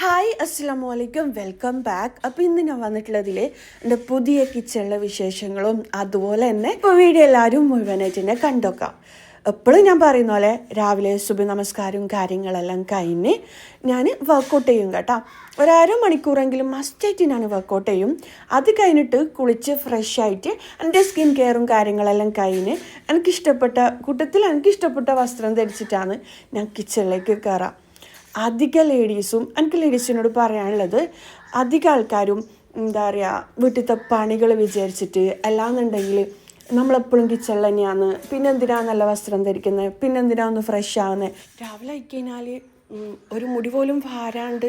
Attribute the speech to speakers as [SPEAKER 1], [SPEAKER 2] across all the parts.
[SPEAKER 1] Hi അസ്സാം വലൈക്കും welcome back അപ്പോൾ ഇന്ന് ഞാൻ വന്നിട്ടുള്ളതിൽ എന്റെ പുതിയ കിച്ചണിലെ വിശേഷങ്ങളും അതുപോലെ തന്നെ ഇപ്പോൾ വീഡിയോ എല്ലാവരും മുഴുവനായിട്ട് തന്നെ കണ്ടോക്കാം. എപ്പോഴും ഞാൻ പറയുന്ന പോലെ രാവിലെ ശുഭ നമസ്കാരവും കാര്യങ്ങളെല്ലാം കഴിഞ്ഞ് ഞാൻ വർക്കൗട്ട് ചെയ്യും കേട്ടോ. ഒരര മണിക്കൂറെങ്കിലും മസ്റ്റായിട്ട് ഞാൻ വർക്കൗട്ട് ചെയ്യും. അത് കഴിഞ്ഞിട്ട് കുളിച്ച് ഫ്രഷ് ആയിട്ട് എന്റെ സ്കിൻ കെയറും കാര്യങ്ങളെല്ലാം കഴിഞ്ഞ് എനിക്കിഷ്ടപ്പെട്ട കൂട്ടത്തിൽ എനിക്കിഷ്ടപ്പെട്ട വസ്ത്രം ധരിച്ചിട്ടാണ് ഞാൻ കിച്ചണിലേക്ക് കയറാം അധിക ലേഡീസും എനിക്ക് ലേഡീസിനോട് പറയാനുള്ളത് അധിക ആൾക്കാരും എന്താ പറയുക വീട്ടിലത്തെ പണികൾ വിചാരിച്ചിട്ട് അല്ലാന്നുണ്ടെങ്കിൽ നമ്മളെപ്പോഴും കിച്ചണിൽ തന്നെയാണ്. പിന്നെ എന്തിനാ നല്ല വസ്ത്രം ധരിക്കുന്നത് പിന്നെ എന്തിനാ ഒന്ന് ഫ്രഷ് ആവുന്നത് രാവിലെ ആയിക്കഴിഞ്ഞാൽ ഒരു മുടി പോലും ഭാരാണ്ട്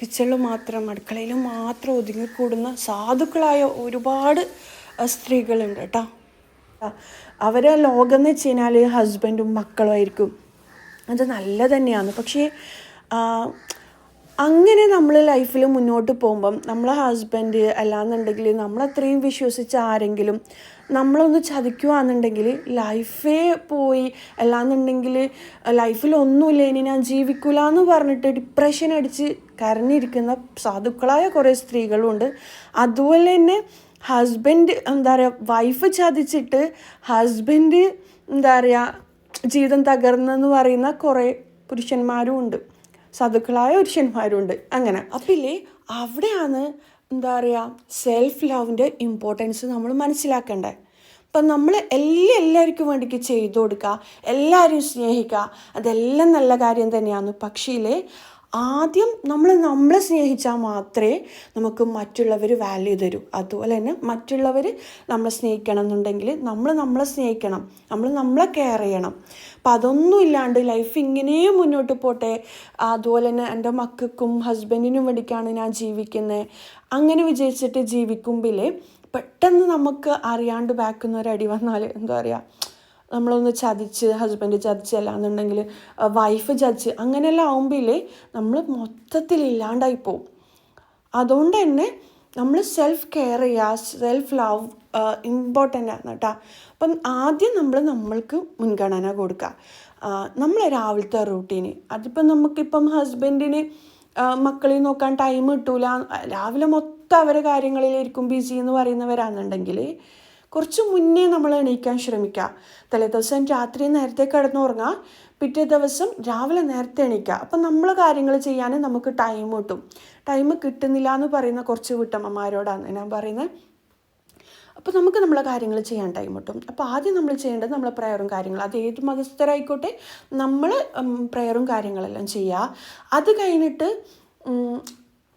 [SPEAKER 1] കിച്ചണിൽ മാത്രം അടുക്കളയിൽ മാത്രം ഒതുങ്ങിക്കൂടുന്ന സാധുക്കളായ ഒരുപാട് സ്ത്രീകളുണ്ട് കേട്ടോ. അവരെ ലോകം എന്ന് വെച്ച് കഴിഞ്ഞാൽ ഹസ്ബൻഡും മക്കളും ആയിരിക്കും. അത് നല്ല തന്നെയാണ് പക്ഷേ അങ്ങനെ നമ്മൾ ലൈഫിൽ മുന്നോട്ട് പോകുമ്പം നമ്മളെ ഹസ്ബൻഡ് അല്ലാന്നുണ്ടെങ്കിൽ നമ്മളത്രയും വിശ്വസിച്ച ആരെങ്കിലും നമ്മളൊന്ന് ചതിക്കുകയാണെന്നുണ്ടെങ്കിൽ ലൈഫേ പോയി. അല്ലാന്നുണ്ടെങ്കിൽ ലൈഫിൽ ഒന്നുമില്ല ഇനി ഞാൻ ജീവിക്കില്ല എന്ന് പറഞ്ഞിട്ട് ഡിപ്രഷൻ അടിച്ച് കരഞ്ഞിരിക്കുന്ന സാധുക്കളായ കുറേ സ്ത്രീകളുണ്ട്. അതുപോലെ തന്നെ ഹസ്ബൻഡ് എന്താ പറയുക വൈഫ് ചതിച്ചിട്ട് ഹസ്ബൻഡ് എന്താ പറയുക ജീവിതം തകർന്നെന്ന് പറയുന്ന കുറേ പുരുഷന്മാരും ഉണ്ട്. സാധുക്കളായ പുരുഷന്മാരും ഉണ്ട്. അങ്ങനെ. അപ്പം ഇല്ലേ അവിടെയാണ് എന്താ പറയുക സെൽഫ് ലവിന്റെ ഇമ്പോർട്ടൻസ് നമ്മൾ മനസ്സിലാക്കേണ്ടത് അപ്പം നമ്മൾ എല്ലാം എല്ലാവർക്കും വേണ്ടിക്ക് ചെയ്തു കൊടുക്കുക എല്ലാവരും സ്നേഹിക്കുക അതെല്ലാം നല്ല കാര്യം തന്നെയാണ്. പക്ഷേ ആദ്യം നമ്മൾ നമ്മളെ സ്നേഹിച്ചാൽ മാത്രമേ നമുക്ക് മറ്റുള്ളവർ വാല്യൂ തരൂ. അതുപോലെ തന്നെ മറ്റുള്ളവർ നമ്മളെ സ്നേഹിക്കണം എന്നുണ്ടെങ്കിൽ നമ്മൾ നമ്മളെ സ്നേഹിക്കണം. നമ്മൾ നമ്മളെ കെയർ ചെയ്യണം. അപ്പം അതൊന്നും ഇല്ലാണ്ട് ലൈഫ് ഇങ്ങനെ മുന്നോട്ട് പോട്ടെ. അതുപോലെ തന്നെ എന്റെ മക്കൾക്കും ഹസ്ബൻഡിനും വേണ്ടിയിട്ടാണ് ഞാൻ ജീവിക്കുന്നത് അങ്ങനെ വിജയിച്ചിട്ട് ജീവിക്കുമ്പോൾ പെട്ടെന്ന് നമുക്ക് അറിയാണ്ട് ബാക്കുന്ന ഒരു അടി വന്നാൽ എന്താ പറയുക നമ്മളൊന്ന് ചതിച്ച് ഹസ്ബൻഡ് ചതിച്ച് അല്ലാന്നുണ്ടെങ്കിൽ വൈഫ് ചതിച്ച് അങ്ങനെയെല്ലാം ആവുമ്പോഴേ നമ്മൾ മൊത്തത്തിൽ ഇല്ലാണ്ടായി പോവും. അതുകൊണ്ട് തന്നെ നമ്മൾ സെൽഫ് കെയർ ചെയ്യുക സെൽഫ് ലവ് ഇമ്പോർട്ടന്റ് ആണ് കേട്ടോ. അപ്പം ആദ്യം നമ്മൾ നമ്മൾക്ക് മുൻഗണന കൊടുക്കുക. നമ്മൾ രാവിലത്തെ റൂട്ടീന് അതിപ്പം നമുക്കിപ്പം ഹസ്ബൻഡിന് മക്കളെ നോക്കാൻ ടൈം കിട്ടൂല. രാവിലെ മൊത്തം അവരെ കാര്യങ്ങളിലായിരിക്കും ബിസി എന്ന് പറയുന്നവരാണെന്നുണ്ടെങ്കിൽ കുറച്ച് മുന്നേ നമ്മൾ എണീക്കാൻ ശ്രമിക്കുക തലേ ദിവസം രാത്രി നേരത്തെ കിടന്നുറങ്ങുക പിറ്റേ ദിവസം രാവിലെ നേരത്തെ എണീക്കുക അപ്പം നമ്മൾ കാര്യങ്ങൾ ചെയ്യാൻ നമുക്ക് ടൈം കിട്ടും. ടൈം കിട്ടുന്നില്ല എന്ന് പറയുന്ന കുറച്ച് വീട്ടമ്മമാരോടാണ് ഞാൻ പറയുന്നത്. അപ്പോൾ നമുക്ക് നമ്മളെ കാര്യങ്ങൾ ചെയ്യാൻ ടൈം കിട്ടും. അപ്പോൾ ആദ്യം നമ്മൾ ചെയ്യേണ്ടത് നമ്മളെ പ്രയറും കാര്യങ്ങളും. അത് ഏത് മതസ്ഥരായിക്കോട്ടെ നമ്മൾ പ്രയറും കാര്യങ്ങളെല്ലാം ചെയ്യുക. അത് കഴിഞ്ഞിട്ട്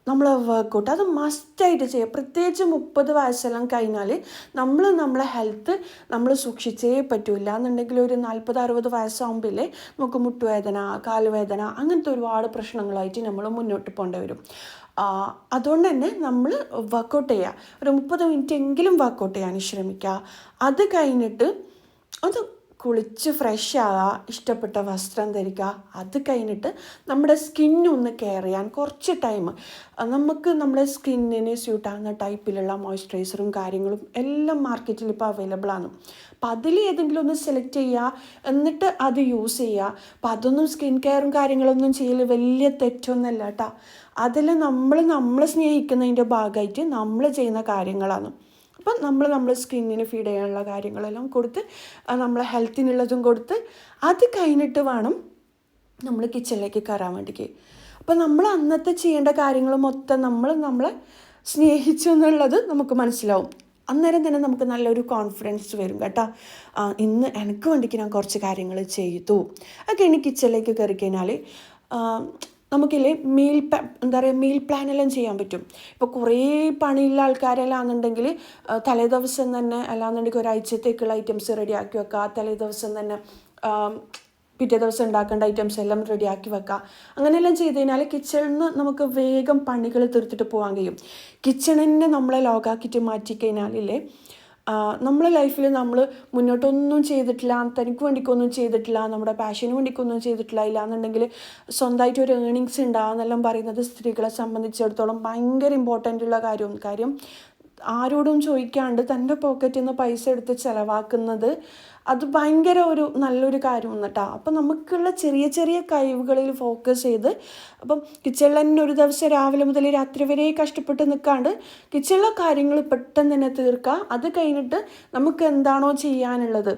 [SPEAKER 1] നമ്മൾ വർക്കൗട്ട് അത് മസ്റ്റായിട്ട് ചെയ്യുക പ്രത്യേകിച്ച് മുപ്പത് വയസ്സെല്ലാം കഴിഞ്ഞാൽ നമ്മൾ നമ്മളെ ഹെൽത്ത് നമ്മൾ സൂക്ഷിച്ചേ പറ്റൂല എന്നുണ്ടെങ്കിൽ ഒരു നാൽപ്പത് അറുപത് വയസ്സാകുമ്പോഴേ നമുക്ക് മുട്ടുവേദന കാലുവേദന അങ്ങനത്തെ ഒരുപാട് പ്രശ്നങ്ങളായിട്ട് നമ്മൾ മുന്നോട്ട് പോകേണ്ടി വരും. അതുകൊണ്ട് തന്നെ നമ്മൾ വർക്കൗട്ട് ചെയ്യുക ഒരു മുപ്പത് മിനിറ്റ് എങ്കിലും വർക്കൗട്ട് ചെയ്യാൻ ശ്രമിക്കുക അത് കഴിഞ്ഞിട്ട് അത് കുളിച്ച് ഫ്രഷ് ആവുക ഇഷ്ടപ്പെട്ട വസ്ത്രം ധരിക്കുക അത് കഴിഞ്ഞിട്ട് നമ്മുടെ സ്കിന്നൊന്ന് കെയർ ചെയ്യാൻ കുറച്ച് ടൈം നമുക്ക് നമ്മുടെ സ്കിന്നിന് സ്യൂട്ടാകുന്ന ടൈപ്പിലുള്ള മോയ്സ്ചറൈസറും കാര്യങ്ങളും എല്ലാം മാർക്കറ്റിൽ ഇപ്പോൾ അവൈലബിൾ ആണ്. അപ്പം അതിൽ ഏതെങ്കിലും ഒന്ന് സെലക്ട് ചെയ്യുക എന്നിട്ട് അത് യൂസ് ചെയ്യുക അപ്പം അതൊന്നും സ്കിൻ കെയറും കാര്യങ്ങളൊന്നും ചെയ്യൽ വലിയ തെറ്റൊന്നുമല്ല കേട്ടോ അതിൽ നമ്മൾ നമ്മളെ സ്നേഹിക്കുന്നതിന്റെ ഭാഗമായിട്ട് നമ്മൾ ചെയ്യുന്ന കാര്യങ്ങളാണ്. അപ്പം നമ്മൾ നമ്മൾ സ്കിന്നിന് ഫീഡ് ചെയ്യാനുള്ള കാര്യങ്ങളെല്ലാം കൊടുത്ത് നമ്മളെ ഹെൽത്തിനുള്ളതും കൊടുത്ത് അത് കഴിഞ്ഞിട്ട് വേണം നമ്മൾ കിച്ചണിലേക്ക് കയറാൻ വേണ്ടിക്ക്. അപ്പം നമ്മൾ അന്നത്തെ ചെയ്യേണ്ട കാര്യങ്ങൾ മൊത്തം നമ്മൾ നമ്മളെ സ്നേഹിച്ചു എന്നുള്ളത് നമുക്ക് മനസ്സിലാവും. അന്നേരം തന്നെ നമുക്ക് നല്ലൊരു കോൺഫിഡൻസ് വരും കേട്ടോ. ഇന്ന് എനിക്ക് വേണ്ടിക്ക് ഞാൻ കുറച്ച് കാര്യങ്ങൾ ചെയ്തു. ഒക്കെ ഇനി കിച്ചണിലേക്ക് കയറി കഴിഞ്ഞാൽ നമുക്കില്ലേ മീൽ എന്താ പറയുക മീൽ പ്ലാനെല്ലാം ചെയ്യാൻ പറ്റും. ഇപ്പോൾ കുറേ പണിയുള്ള ആൾക്കാരെല്ലാം ആണെന്നുണ്ടെങ്കിൽ തലേ ദിവസം തന്നെ അല്ലാന്നുണ്ടെങ്കിൽ ഒരാഴ്ചത്തേക്കുള്ള ഐറ്റംസ് റെഡിയാക്കി വെക്കുക തലേ ദിവസം തന്നെ പിറ്റേ ദിവസം ഉണ്ടാക്കേണ്ട ഐറ്റംസ് എല്ലാം റെഡിയാക്കി വെക്കുക അങ്ങനെയെല്ലാം ചെയ്ത് കഴിഞ്ഞാൽ കിച്ചണിൽ നിന്ന് നമുക്ക് വേഗം പണികൾ തീർത്തിട്ട് പോകാൻ കഴിയും. കിച്ചണിനെ നമ്മളെ ലോകാക്കിയിട്ട് മാറ്റിക്കഴിഞ്ഞാലില്ലേ നമ്മളെ ലൈഫിൽ നമ്മൾ മുന്നോട്ടൊന്നും ചെയ്തിട്ടില്ല തനിക്ക് വേണ്ടിക്കൊന്നും ചെയ്തിട്ടില്ല നമ്മുടെ പാഷന് വേണ്ടിക്കൊന്നും ചെയ്തിട്ടില്ല ഇല്ല എന്നുണ്ടെങ്കിൽ സ്വന്തമായിട്ട് ഒരു ഏണിങ്സ് ഉണ്ടാകുന്നെല്ലാം പറയുന്നത് സ്ത്രീകളെ സംബന്ധിച്ചിടത്തോളം ഭയങ്കര ഇമ്പോർട്ടന്റ് ഉള്ള കാര്യവും കാര്യം ആരോടും ചോദിക്കാണ്ട് തന്റെ പോക്കറ്റിൽ നിന്ന് പൈസ എടുത്ത് ചിലവാക്കുന്നത് അത് ഭയങ്കര ഒരു നല്ലൊരു കാര്യമാണ് കേട്ടോ അപ്പം നമുക്കുള്ള ചെറിയ ചെറിയ കഴിവുകളിൽ ഫോക്കസ് ചെയ്ത് അപ്പം കിച്ചണിൽ തന്നെ ഒരു ദിവസം രാവിലെ മുതൽ രാത്രി വരെ കഷ്ടപ്പെട്ട് നിൽക്കാണ്ട് കിച്ചണിലെ കാര്യങ്ങൾ പെട്ടെന്ന് തന്നെ തീർക്കുക അത് കഴിഞ്ഞിട്ട് നമുക്ക് എന്താണോ ചെയ്യാനുള്ളത്.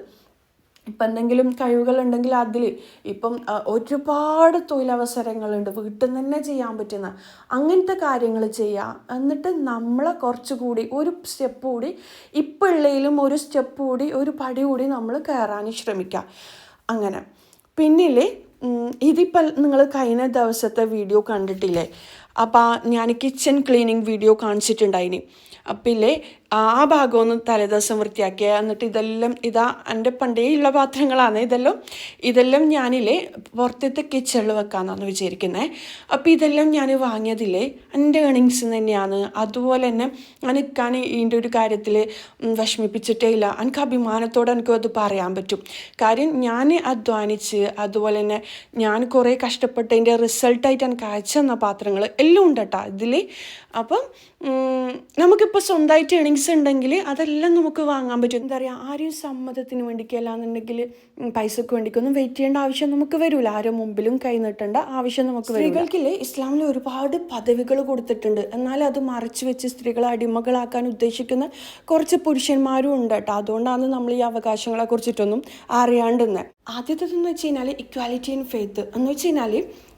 [SPEAKER 1] ഇപ്പം എന്തെങ്കിലും കഴിവുകളുണ്ടെങ്കിൽ അതിൽ ഇപ്പം ഒരുപാട് തൊഴിലവസരങ്ങളുണ്ട്. വീട്ടിൽ നിന്ന് തന്നെ ചെയ്യാൻ പറ്റുന്ന അങ്ങനത്തെ കാര്യങ്ങൾ ചെയ്യുക എന്നിട്ട് നമ്മളെ കുറച്ചുകൂടി ഒരു സ്റ്റെപ്പ് കൂടി ഇപ്പം ഉള്ളതിലും ഒരു സ്റ്റെപ്പ് കൂടി ഒരു പടി കൂടി നമ്മൾ കയറാൻ ശ്രമിക്കുക അങ്ങനെ. പിന്നില്ലേ ഇതിപ്പോൾ നിങ്ങൾ കഴിഞ്ഞ ദിവസത്തെ വീഡിയോ കണ്ടിട്ടില്ലേ? അപ്പോൾ ഞാൻ കിച്ചൺ ക്ലീനിങ് വീഡിയോ കാണിച്ചിട്ടുണ്ടായിനി. അപ്പം ഇല്ലേ ആ ഭാഗം ഒന്ന് തലേദിവസം വൃത്തിയാക്കിയ എന്നിട്ട് ഇതെല്ലാം ഇതാ എന്റെ പണ്ടേ ഉള്ള പാത്രങ്ങളാണ്. ഇതെല്ലാം ഇതെല്ലാം ഞാനില്ലേ പുറത്തത്തെ കിച്ചണിൽ വെക്കാമെന്നാണ് വിചാരിക്കുന്നത് അപ്പോൾ ഇതെല്ലാം ഞാൻ വാങ്ങിയതില്ലേ? എന്റെ ഏണിങ്സ് തന്നെയാണ്. അതുപോലെ തന്നെ ഞാൻ നിൽക്കാൻ ഇതിന്റെ ഒരു കാര്യത്തിൽ വിഷമിപ്പിച്ചിട്ടേ ഇല്ല. എനിക്ക് അഭിമാനത്തോടെ എനിക്ക് അത് പറയാൻ പറ്റും. കാര്യം ഞാൻ അധ്വാനിച്ച് അതുപോലെ തന്നെ ഞാൻ കുറേ കഷ്ടപ്പെട്ടതിന്റെ റിസൾട്ടായിട്ട് എനിക്ക് അയച്ചു തന്ന പാത്രങ്ങൾ എല്ലാം ഉണ്ട് കേട്ടോ ഇതിൽ അപ്പം നമുക്കിപ്പോൾ സ്വന്തമായിട്ട് ഏണിങ്സ് ഉണ്ടെങ്കിൽ അതെല്ലാം നമുക്ക് വാങ്ങാൻ പറ്റും. എന്താ പറയുക ആരെയും സമ്മതത്തിന് വേണ്ടിക്ക് അല്ലാന്നുണ്ടെങ്കിൽ പൈസക്ക് വേണ്ടിക്കൊന്നും വെയിറ്റ് ചെയ്യേണ്ട ആവശ്യം നമുക്ക് വരില്ല ആരും മുമ്പിലും കൈ നീട്ടേണ്ട ആവശ്യം നമുക്ക് വരും സ്ത്രീകൾക്കില്ലേ ഇസ്ലാമിൽ ഒരുപാട് പദവികൾ കൊടുത്തിട്ടുണ്ട്. എന്നാൽ അത് മറച്ചു വെച്ച് സ്ത്രീകളെ അടിമകളാക്കാൻ ഉദ്ദേശിക്കുന്ന കുറച്ച് പുരുഷന്മാരും ഉണ്ട് കേട്ടോ. അതുകൊണ്ടാണ് നമ്മൾ ഈ അവകാശങ്ങളെ കുറിച്ചിട്ടൊന്നും അറിയാണ്ടെന്ന് ആദ്യത്തേതെന്ന് വെച്ച് കഴിഞ്ഞാൽ ഇക്വാലിറ്റി ഇൻ ഫെയ്ത്ത് എന്ന് വെച്ച് കഴിഞ്ഞാൽ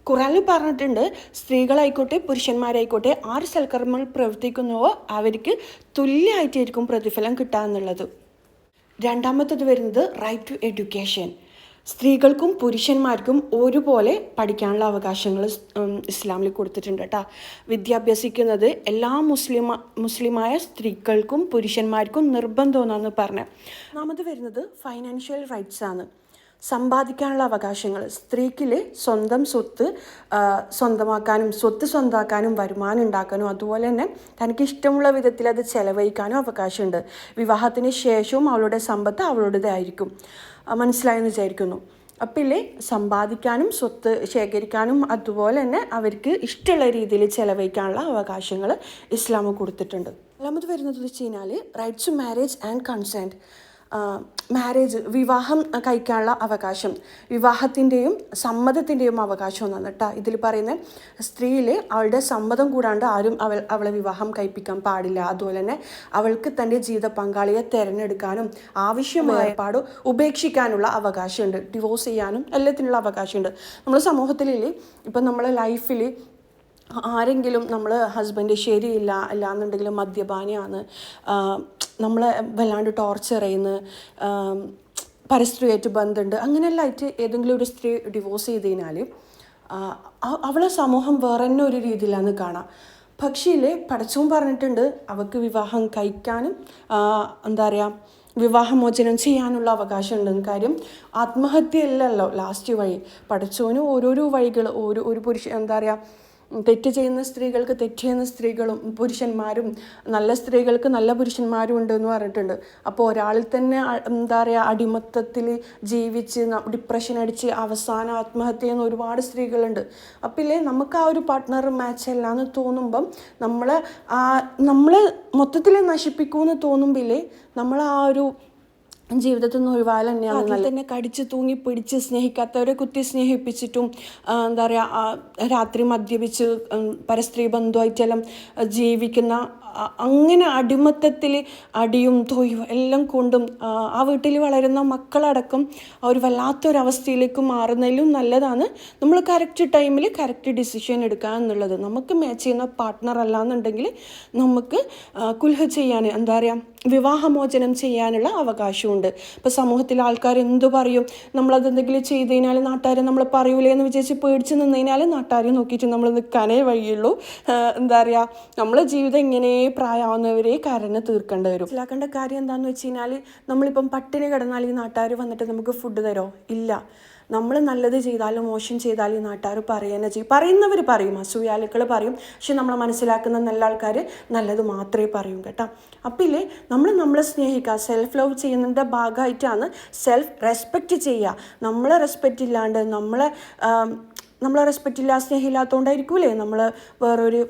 [SPEAKER 1] ഖുറാനിൽ പറഞ്ഞിട്ടുണ്ട് സ്ത്രീകളായിക്കോട്ടെ പുരുഷന്മാരായിക്കോട്ടെ ആറ് സൽക്കർമ്മങ്ങൾ പ്രവർത്തിക്കുന്നുവോ അവർക്ക് തുല്യമായിട്ടായിരിക്കും പ്രതിഫലം കിട്ടുക എന്നുള്ളത്. രണ്ടാമത്തത് വരുന്നത് റൈറ്റ് ടു എഡ്യൂക്കേഷൻ സ്ത്രീകൾക്കും പുരുഷന്മാർക്കും ഒരുപോലെ പഠിക്കാനുള്ള അവകാശങ്ങൾ ഇസ്ലാമിൽ കൊടുത്തിട്ടുണ്ട് കേട്ടോ. വിദ്യാഭ്യസിക്കുന്നത് എല്ലാ മുസ്ലിം മുസ്ലിമായ സ്ത്രീകൾക്കും പുരുഷന്മാർക്കും നിർബന്ധമെന്നാണ് പറഞ്ഞത്. ഒന്നാമത് വരുന്നത് ഫൈനാൻഷ്യൽ റൈറ്റ്സ് ആണ്. സമ്പാദിക്കാനുള്ള അവകാശങ്ങൾ. സ്ത്രീക്കിൽ സ്വന്തം സ്വത്ത് സ്വന്തമാക്കാനും സ്വത്ത് സ്വന്തമാക്കാനും വരുമാനം ഉണ്ടാക്കാനും അതുപോലെ തന്നെ തനിക്ക് ഇഷ്ടമുള്ള വിധത്തിൽ അത് ചെലവഴിക്കാനും അവകാശമുണ്ട്. വിവാഹത്തിന് ശേഷവും അവളുടെ സമ്പത്ത് അവളുടേതായിരിക്കും. മനസ്സിലായെന്ന് വിചാരിക്കുന്നു. അപ്പം ഇല്ലേ സമ്പാദിക്കാനും സ്വത്ത് ശേഖരിക്കാനും അതുപോലെ തന്നെ അവർക്ക് ഇഷ്ടമുള്ള രീതിയിൽ ചെലവഴിക്കാനുള്ള അവകാശങ്ങൾ ഇസ്ലാം കൊടുത്തിട്ടുണ്ട്. രണ്ടാമത് വരുന്നത് വെച്ച് കഴിഞ്ഞാൽ rights to marriage and consent marriage വിവാഹം കഴിക്കാനുള്ള അവകാശം. വിവാഹത്തിന്റെയും സമ്മതത്തിന്റെയും അവകാശം എന്നാണ് കേട്ടോ ഇതിൽ പറയുന്നത് സ്ത്രീയിൽ അവളുടെ സമ്മതം കൂടാണ്ട് ആരും അവൾ അവളെ വിവാഹം കഴിപ്പിക്കാൻ പാടില്ല. അതുപോലെ തന്നെ അവൾക്ക് തന്റെ ജീവിത പങ്കാളിയെ തിരഞ്ഞെടുക്കാനും ആവശ്യമായ പാട് ഉപേക്ഷിക്കാനുള്ള അവകാശമുണ്ട്. ഡിവോഴ്സ് ചെയ്യാനും എല്ലാത്തിനുള്ള അവകാശമുണ്ട്. നമ്മൾ സമൂഹത്തിലില്ലേ ഇപ്പം നമ്മളെ ലൈഫിൽ ആരെങ്കിലും നമ്മൾ ഹസ്ബൻഡ് ശരിയില്ല അല്ലാന്നുണ്ടെങ്കിൽ മദ്യപാനിയാണ് നമ്മളെ വല്ലാണ്ട് ടോർച്ചർ ചെയ്യുന്ന പരസ്ത്രീയായിട്ട് ബന്ധമുണ്ട്. അങ്ങനെയെല്ലാം ആയിട്ട് ഏതെങ്കിലും ഒരു സ്ത്രീ ഡിവോഴ്സ് ചെയ്ത് കഴിഞ്ഞാൽ അവളെ സമൂഹം വേറെ തന്നെ ഒരു രീതിയിലാണ് കാണാം. പക്ഷേ പടച്ചവും പറഞ്ഞിട്ടുണ്ട് അവൾക്ക് വിവാഹം കഴിക്കാനും എന്താ പറയുക വിവാഹമോചനം ചെയ്യാനുള്ള അവകാശമുണ്ടെന്ന് കാര്യം ആത്മഹത്യയല്ലല്ലോ ലാസ്റ്റ് വഴി. പഠിച്ചവന് ഓരോരോ വഴികൾ ഓരോ ഒരു പുരുഷ എന്താ പറയുക തെറ്റ് ചെയ്യുന്ന സ്ത്രീകൾക്ക് തെറ്റ് ചെയ്യുന്ന സ്ത്രീകളും പുരുഷന്മാരും നല്ല സ്ത്രീകൾക്ക് നല്ല പുരുഷന്മാരും ഉണ്ട് എന്ന് പറഞ്ഞിട്ടുണ്ട്. അപ്പോൾ ഒരാളിൽ തന്നെ എന്താ പറയുക അടിമത്തത്തിൽ ജീവിച്ച് ഡിപ്രഷൻ അടിച്ച് അവസാന ആത്മഹത്യ ചെയ്യുന്ന ഒരുപാട് സ്ത്രീകളുണ്ട്. അപ്പോൾ ഇല്ലേ നമുക്ക് ആ ഒരു പാർട്ട്ണർ മാച്ച് അല്ല എന്ന് തോന്നുമ്പം നമ്മൾ ആ നമ്മൾ മൊത്തത്തിൽ നശിപ്പിക്കുമെന്ന് തോന്നുമ്പില്ലേ നമ്മൾ ആ ഒരു ജീവിതത്തിൽ നിന്ന് ഒഴിവാൽ തന്നെയാണ് തന്നെ കടിച്ച് തൂങ്ങി പിടിച്ച് സ്നേഹിക്കാത്തവരെ കുത്തി സ്നേഹിപ്പിച്ചിട്ടും എന്താ പറയുക രാത്രി മദ്യപിച്ച് പരസ്ത്രീ ബന്ധുവായിട്ടെല്ലാം ജീവിക്കുന്ന അങ്ങനെ അടിമത്തത്തിൽ അടിയും തൊയ്യും എല്ലാം കൊണ്ടും ആ, വീട്ടിൽ വളരുന്ന മക്കളടക്കം ഒരു വല്ലാത്തൊരവസ്ഥയിലേക്ക് മാറുന്നതിലും നല്ലതാണ്. നമ്മൾ കറക്റ്റ് ടൈമിൽ കറക്റ്റ് ഡിസിഷൻ എടുക്കുക എന്നുള്ളത്. നമുക്ക് മാച്ച് ചെയ്യുന്ന പാർട്ട്ണർ അല്ലാന്നുണ്ടെങ്കിൽ നമുക്ക് കുൽഹ ചെയ്യാൻ എന്താ പറയുക വിവാഹമോചനം ചെയ്യാനുള്ള അവകാശമുണ്ട്. ഇപ്പോൾ സമൂഹത്തിൽ ആൾക്കാർ എന്തു പറയും? നമ്മളത് എന്തെങ്കിലും ചെയ്ത് കഴിഞ്ഞാൽ നാട്ടുകാർ നമ്മൾ പറയൂലേ എന്ന് വിചാരിച്ച് പേടിച്ച് നിന്ന് കഴിഞ്ഞാൽ നാട്ടുകാരെ നോക്കിയിട്ട് നമ്മൾ നിൽക്കാനേ വഴിയുള്ളൂ. എന്താ പറയുക നമ്മളെ ജീവിതം ഇങ്ങനെ പ്രായമാവുന്നവരെ കരന് തീർക്കേണ്ടി വരും. മനസ്സിലാക്കേണ്ട കാര്യം എന്താണെന്ന് വെച്ച് കഴിഞ്ഞാൽ നമ്മളിപ്പം പട്ടിണി കിടന്നാൽ ഈ നാട്ടുകാർ വന്നിട്ട് നമുക്ക് ഫുഡ് തരോ? ഇല്ല. നമ്മൾ നല്ലത് ചെയ്താലും മോശം ചെയ്താലും ഈ നാട്ടുകാർ പറയുക ചെയ്യും. പറയുന്നവർ പറയും അസൂയാലുക്കൾ പറയും. പക്ഷെ നമ്മൾ മനസ്സിലാക്കുന്ന നല്ല ആൾക്കാർ നല്ലത് മാത്രമേ പറയും കേട്ടോ. അപ്പം ഇല്ലേ നമ്മൾ നമ്മളെ സ്നേഹിക്കുക സെൽഫ് ലവ് ചെയ്യുന്നതിന്റെ ഭാഗമായിട്ടാണ് സെൽഫ് റെസ്പെക്റ്റ് ചെയ്യുക. നമ്മളെ റെസ്പെക്റ്റ് ഇല്ലാണ്ട് നമ്മളെ നമ്മളെ റെസ്പെക്റ്റ് ഇല്ല സ്നേഹമില്ലാത്തതുകൊണ്ടായിരിക്കൂലേ നമ്മൾ വേറൊരു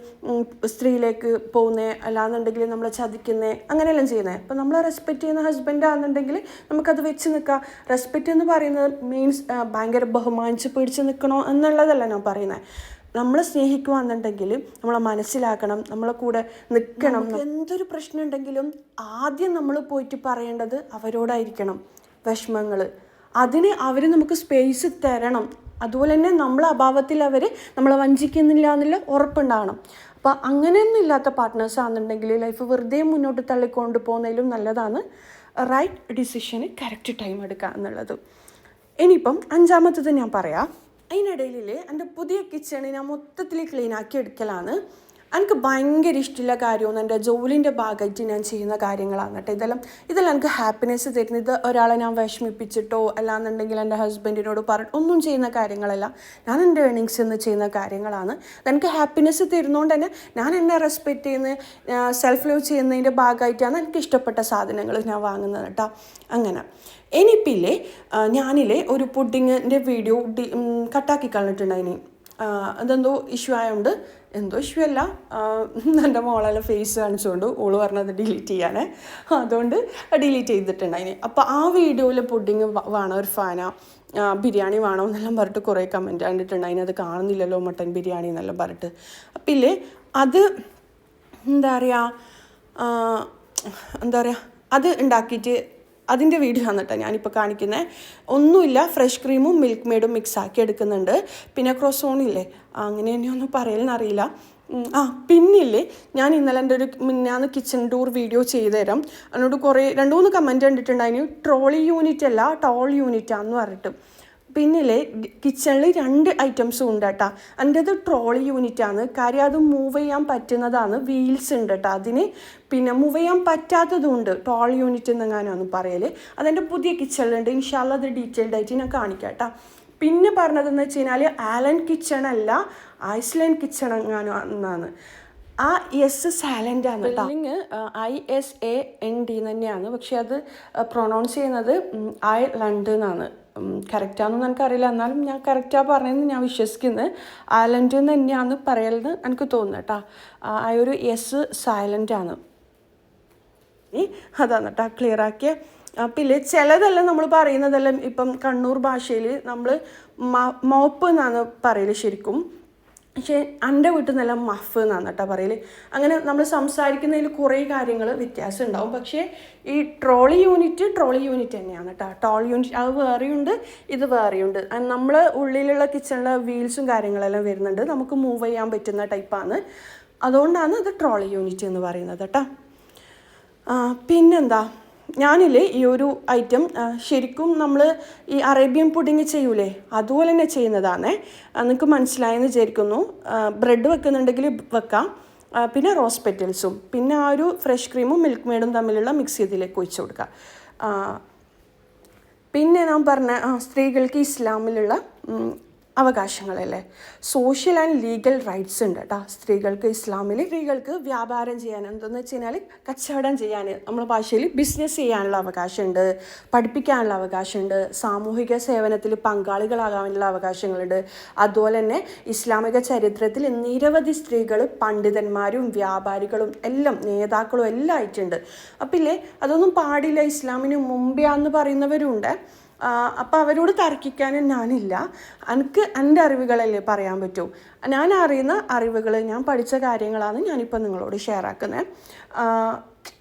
[SPEAKER 1] സ്ത്രീയിലേക്ക് പോകുന്നത് അല്ലാന്നുണ്ടെങ്കിൽ നമ്മളെ ചതിക്കുന്നത് അങ്ങനെയെല്ലാം ചെയ്യുന്നത് അപ്പം നമ്മളെ റെസ്പെക്റ്റ് ചെയ്യുന്ന ഹസ്ബൻഡ് ആണെന്നുണ്ടെങ്കിൽ നമുക്കത് വെച്ച് നിൽക്കാം റെസ്പെക്റ്റ് എന്ന് പറയുന്നത് മീൻസ് ഭയങ്കര ബഹുമാനിച്ച് പിടിച്ച് നിൽക്കണോ എന്നുള്ളതല്ല ഞാൻ പറയുന്നത് നമ്മൾ സ്നേഹിക്കുകയാണെന്നുണ്ടെങ്കിൽ നമ്മളെ മനസ്സിലാക്കണം നമ്മളെ കൂടെ നിൽക്കണം എന്തൊരു പ്രശ്നം ഉണ്ടെങ്കിലും ആദ്യം നമ്മൾ പോയിട്ട് പറയേണ്ടത് അവരോടായിരിക്കണം. വിഷമങ്ങൾ അതിന് അവർ നമുക്ക് സ്പേസ് തരണം. അതുപോലെ തന്നെ നമ്മളെ അഭാവത്തിൽ അവർ നമ്മളെ വഞ്ചിക്കുന്നില്ല എന്നുള്ള ഉറപ്പുണ്ടാവണം അപ്പോൾ അങ്ങനെയൊന്നും ഇല്ലാത്ത പാർട്ട്നേഴ്സ് ആണെന്നുണ്ടെങ്കിൽ ലൈഫ് വെറുതെ മുന്നോട്ട് തള്ളിക്കൊണ്ട് പോകുന്നതിലും നല്ലതാണ്. റൈറ്റ് ഡിസിഷന് കറക്റ്റ് ടൈം എടുക്കുക എന്നുള്ളത്. ഇനിയിപ്പം അഞ്ചാമത്തത് ഞാൻ പറയാം. അതിനിടയിൽ എന്റെ പുതിയ കിച്ചണ് ഞാൻ മൊത്തത്തിൽ ക്ലീൻ ആക്കി എടുക്കലാണ്. എനിക്ക് ഭയങ്കര ഇഷ്ടമുള്ള കാര്യമാണ് എന്റെ ജോലിന്റെ ഭാഗമായിട്ട് ഞാൻ ചെയ്യുന്ന കാര്യങ്ങളാണ് കേട്ടോ ഇതെല്ലാം ഇതെല്ലാം എനിക്ക് ഹാപ്പിനെസ് തരുന്നത്. ഇത് ഒരാളെ ഞാൻ വിഷമിപ്പിച്ചിട്ടോ അല്ലാന്നുണ്ടെങ്കിൽ എന്റെ ഹസ്ബൻഡിനോട് പറഞ്ഞു ഒന്നും ചെയ്യുന്ന കാര്യങ്ങളല്ല. ഞാൻ എന്റെ ഏണിങ്സ് എന്ന് ചെയ്യുന്ന കാര്യങ്ങളാണ്. എനിക്ക് ഹാപ്പിനെസ് തരുന്നതുകൊണ്ട് തന്നെ ഞാൻ എന്നെ റെസ്പെക്റ്റ് ചെയ്യുന്ന സെൽഫ് ലവ് ചെയ്യുന്നതിന്റെ ഭാഗമായിട്ടാണ് എനിക്ക് ഇഷ്ടപ്പെട്ട സാധനങ്ങൾ ഞാൻ വാങ്ങുന്നത് കേട്ടോ. അങ്ങനെ. എനിപ്പില്ലേ ഞാനിലെ ഒരു പുഡിങ്ങിന്റെ വീഡിയോ കട്ടാക്കി കളഞ്ഞിട്ടുണ്ടായിനി. അതെന്തോ ഇഷ്യൂ ആയതുകൊണ്ട് എന്തോ ഇഷ്യൂ അല്ല എന്റെ മോളെല്ലാം ഫേസ് കാണിച്ചുകൊണ്ട് ഓൾ പറഞ്ഞത് ഡിലീറ്റ് ചെയ്യാനേ. അതുകൊണ്ട് ഡിലീറ്റ് ചെയ്തിട്ടുണ്ടായിനി. അപ്പോൾ ആ വീഡിയോയിൽ പുഡിങ് വേണം ഒരു ഫാന? ബിരിയാണി വേണോ എന്നെല്ലാം പറഞ്ഞിട്ട് കുറേ കമന്റ് കണ്ടിട്ടുണ്ടായിന്. അത് കാണുന്നില്ലല്ലോ മട്ടൻ ബിരിയാണി എന്നെല്ലാം പറഞ്ഞിട്ട്. അപ്പം ഇല്ലേ അത് എന്താ പറയുക എന്താ പറയുക അത് ഉണ്ടാക്കിയിട്ട് അതിന്റെ വീഡിയോ ആണ് കേട്ടോ ഞാനിപ്പോൾ കാണിക്കുന്നത് ഒന്നുമില്ല ഫ്രഷ് ക്രീമും മിൽക്ക് മെയ്ഡും മിക്സ് ആക്കി എടുക്കുന്നുണ്ട്. പിന്നെ ക്രോസോണില്ലേ അങ്ങനെ തന്നെയൊന്നും പറയലെന്നറിയില്ല ആ പിന്നില്ലേ? ഞാൻ ഇന്നലെ എന്റെ ഒരു മിന്നാന്ന് കിച്ചൺ ടൂർ വീഡിയോ ചെയ്തു തരാം അതിനോട് കുറേ രണ്ട് മൂന്ന് കമന്റ് കണ്ടിട്ടുണ്ടായിരുന്നു ട്രോളി യൂണിറ്റ് അല്ല ടോൾ യൂണിറ്റാന്ന് പറഞ്ഞിട്ട്. പിന്നിലെ കിച്ചണിൽ രണ്ട് ഐറ്റംസും ഉണ്ട് കേട്ടോ. എന്റെത് ട്രോളി യൂണിറ്റ് ആണ് കാര്യം അത് മൂവ് ചെയ്യാൻ പറ്റുന്നതാണ് വീൽസ് ഉണ്ട് കേട്ടോ. അതിന് പിന്നെ മൂവ് ചെയ്യാൻ പറ്റാത്തതുണ്ട് ട്രോൾ യൂണിറ്റ് എങ്ങനെയാണെന്ന് പറയൽ അതെന്റെ പുതിയ കിച്ചണിലുണ്ട് ഇൻഷാല്ല അത് ഡീറ്റെയിൽഡ് ആയിട്ട് ഞാൻ കാണിക്കാം കേട്ടോ. പിന്നെ പറഞ്ഞതെന്ന് വെച്ച് കഴിഞ്ഞാൽ ആലൻ കിച്ചൺ അല്ല ഐസ്ലൻഡ് കിച്ചൺ എങ്ങാനും ആ എസ് സാലന്റ് ആണ് spelling I S A N D തന്നെയാണ്. പക്ഷെ അത് പ്രൊണൗൺസ് ചെയ്യുന്നത് ഐ ലണ്ട് എന്നാണ് കറക്റ്റാണെന്ന് എനിക്കറിയില്ല. എന്നാലും ഞാൻ കറക്റ്റാണ് പറഞ്ഞതെന്ന് ഞാൻ വിശ്വസിക്കുന്നത് ഐലൻഡ് തന്നെയാണ് പറയലെന്ന് എനിക്ക് തോന്നുന്നു കേട്ടോ. ആ ഒരു എസ് സൈലന്റ് ആണ്. അതാണ് കേട്ടോ ക്ലിയർ ആക്കിയ. പിന്നെ ചിലതെല്ലാം നമ്മൾ പറയുന്നതെല്ലാം ഇപ്പം കണ്ണൂർ ഭാഷയിൽ നമ്മൾ മോപ്പ് എന്നാണ് പറയൽ ശരിക്കും. പക്ഷേ എന്റെ വീട്ടിൽ നിന്നെല്ലാം മഫ് എന്നാണ് കേട്ടോ പറയൽ അങ്ങനെ നമ്മൾ സംസാരിക്കുന്നതിൽ കുറേ കാര്യങ്ങൾ വ്യത്യാസം ഉണ്ടാവും. പക്ഷേ ഈ ട്രോളി യൂണിറ്റ് ട്രോളി യൂണിറ്റ് തന്നെയാണ് കേട്ടോ. ടോൾ യൂണിറ്റ് അത് വേറെയുണ്ട് ഇത് വേറെയുണ്ട്. നമ്മൾ ഉള്ളിലുള്ള കിച്ചണിലെ വീൽസും കാര്യങ്ങളെല്ലാം വരുന്നുണ്ട്. നമുക്ക് മൂവ് ചെയ്യാൻ പറ്റുന്ന ടൈപ്പാണ് അതുകൊണ്ടാണ് അത് ട്രോളി യൂണിറ്റ് എന്ന് പറയുന്നത് കേട്ടോ. പിന്നെന്താ? ഞാനില്ലേ ഈ ഒരു ഐറ്റം ശരിക്കും നമ്മൾ ഈ അറേബ്യൻ പുഡിങ് ചെയ്യൂലേ? അതുപോലെ തന്നെ ചെയ്യുന്നതാണേ. നിങ്ങൾക്ക് മനസ്സിലായെന്ന് വിചാരിക്കുന്നു. ബ്രെഡ് വെക്കുന്നുണ്ടെങ്കിൽ വെക്കാം. പിന്നെ റോസ് പെറ്റൽസും പിന്നെ ആ ഒരു ഫ്രഷ് ക്രീമും മിൽക്ക് മെയ്ഡും തമ്മിലുള്ള മിക്സ് ഇതിലേക്ക് ഒഴിച്ചു കൊടുക്കുക പിന്നെ ഞാൻ പറഞ്ഞ സ്ത്രീകൾക്ക് ഇസ്ലാമിലുള്ള അവകാശങ്ങളല്ലേ? സോഷ്യൽ ആൻഡ് ലീഗൽ റൈറ്റ്സ് ഉണ്ട് കേട്ടോ. സ്ത്രീകൾക്ക് ഇസ്ലാമിൽ സ്ത്രീകൾക്ക് വ്യാപാരം ചെയ്യാൻ എന്തെന്ന് വെച്ച് കഴിഞ്ഞാൽ കച്ചവടം ചെയ്യാൻ നമ്മുടെ ഭാഷയിൽ ബിസിനസ് ചെയ്യാനുള്ള അവകാശമുണ്ട് പഠിപ്പിക്കാനുള്ള അവകാശമുണ്ട് സാമൂഹിക സേവനത്തിൽ പങ്കാളികളാകാനുള്ള അവകാശങ്ങളുണ്ട്. അതുപോലെ തന്നെ ഇസ്ലാമിക ചരിത്രത്തിൽ നിരവധി സ്ത്രീകൾ പണ്ഡിതന്മാരും വ്യാപാരികളും എല്ലാം നേതാക്കളും എല്ലാം ആയിട്ടുണ്ട്. അപ്പം ഇല്ലേ അതൊന്നും പാടില്ല ഇസ്ലാമിന് മുമ്പെയാന്ന് പറയുന്നവരുണ്ട്. അപ്പം അവരോട് തർക്കിക്കാനും ഞാനില്ല. എനിക്ക് എന്റെ അറിവുകളല്ലേ പറയാൻ പറ്റൂ. ഞാൻ അറിയുന്ന അറിവുകൾ ഞാൻ പഠിച്ച കാര്യങ്ങളാണ് ഞാനിപ്പോൾ നിങ്ങളോട് ഷെയർ ആക്കുന്നത്